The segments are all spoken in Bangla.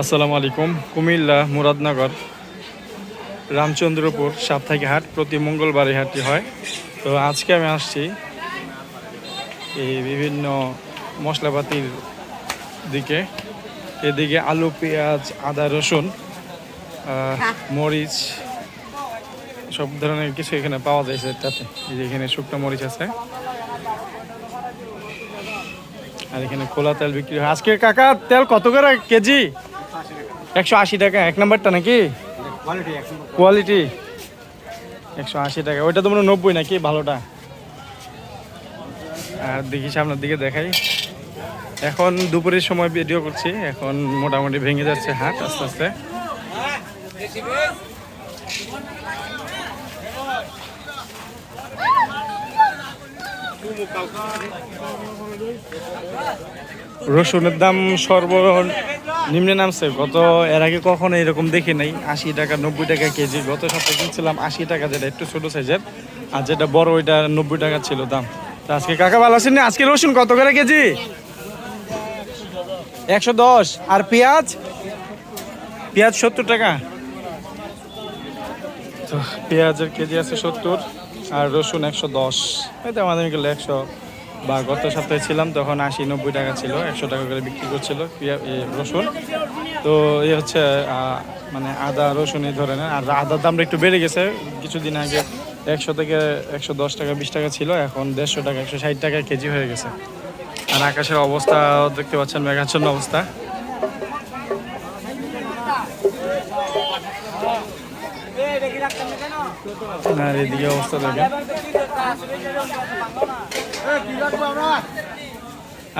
আসসালামু আলাইকুম। কুমিল্লা মুরাদনগর রামচন্দ্রপুর সাপ্তাহিক হাট প্রতি মঙ্গলবার এই হাটটি হয়। তো আজকে আমি আসছি এই বিভিন্ন মশলাপাতির দিকে। এদিকে আলু পেঁয়াজ আদা রসুন মরিচ সব ধরনের কিছু এখানে পাওয়া যায় তাতে এই যে এখানে শুকনো মরিচ আছে। আর এখানে খোলা তেল বিক্রি হয়। আজকে কাকা তেল কত করে? কেজি? একশো আশি টাকা এক নাম্বারটা নাকি? কোয়ালিটি একশো আশি টাকা ওইটা তো মনে নব্বই নাকি ভালোটা? আর দেখি সামনের দিকে দেখাই। এখন দুপুরের সময় ভিডিও করছি এখন মোটামুটি ভেঙে যাচ্ছে হাট আস্তে আস্তে। রসুনের দাম সর্বনিম্নে নামছে। গত, এর আগে কখনো এরকম দেখি নাই। আশি টাকা, নব্বই টাকা কেজি। গত সপ্তাহে কিনছিলাম আশি টাকা, যেটা একটু ছোট সাইজের। আর যেটা বড়, ওইটা নব্বই টাকা ছিল দাম। তো আজকে কাকা ভালো আছেন? আজকে রসুন কত করে কেজি? একশো দশ। আর পেঁয়াজ? পেঁয়াজ সত্তর টাকা। তো, পেঁয়াজের কেজি আছে সত্তর, আর রসুন একশো দশ। হয়তো আমাদের একশো বা গত সপ্তাহে ছিলাম, তখন আশি নব্বই টাকা ছিল, একশো টাকা করে বিক্রি করছিল রসুন। তো এই হচ্ছে মানে আদা, রসুন এই ধরনের। আর আদার দামটা একটু বেড়ে গেছে। কিছুদিন আগে একশো থেকে একশো দশ টাকা, বিশ টাকা ছিল, এখন দেড়শো টাকা, একশো ষাট টাকা কেজি হয়ে গেছে। আর আকাশের অবস্থা দেখতে পাচ্ছেন, মেঘাচ্ছন্ন অবস্থা। আর এদিকে অবস্থা দেখেন।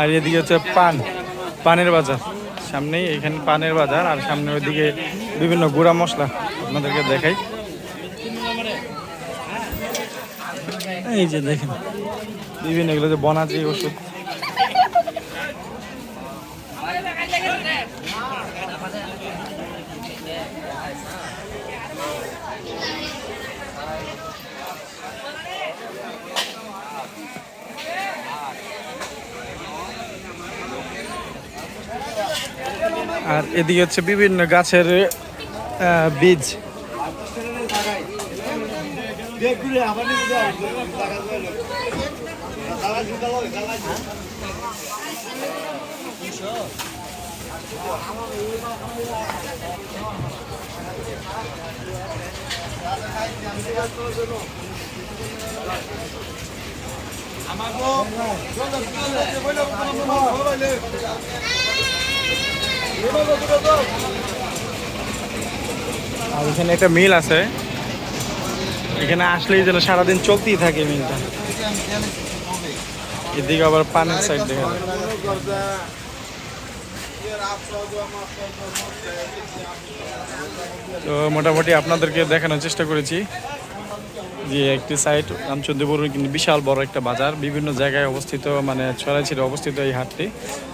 আর এদিকে হচ্ছে পান, পানের বাজার। সামনেই এখানে পানের বাজার, আর সামনে ওইদিকে বিভিন্ন গুঁড়া মশলা আপনাদেরকে দেখাই। এই যে দেখেন, বিভিন্ন এগুলো যে বনাজি ওষুধ। আর এদিকে হচ্ছে বিভিন্ন গাছের বীজ। আর এখানে একটা মিল আছে। এখানে আসলেই যেন সারাদিন চলতেই থাকে মিলটা। এদিকে আবার পানের সাইড দেখা তো মোটামুটি আপনাদেরকে দেখানোর চেষ্টা করেছি যে একটি সাইট রামচন্দ্রপুর, কিন্তু বিশাল বড় একটা বাজার। বিভিন্ন জায়গায় অবস্থিত মানে ছড়াইছিড়ে অবস্থিত এই হাটটি।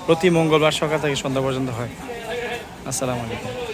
প্রতি মঙ্গলবার সকাল থেকে সন্ধ্যা পর্যন্ত হয়। আসসালামু আলাইকুম।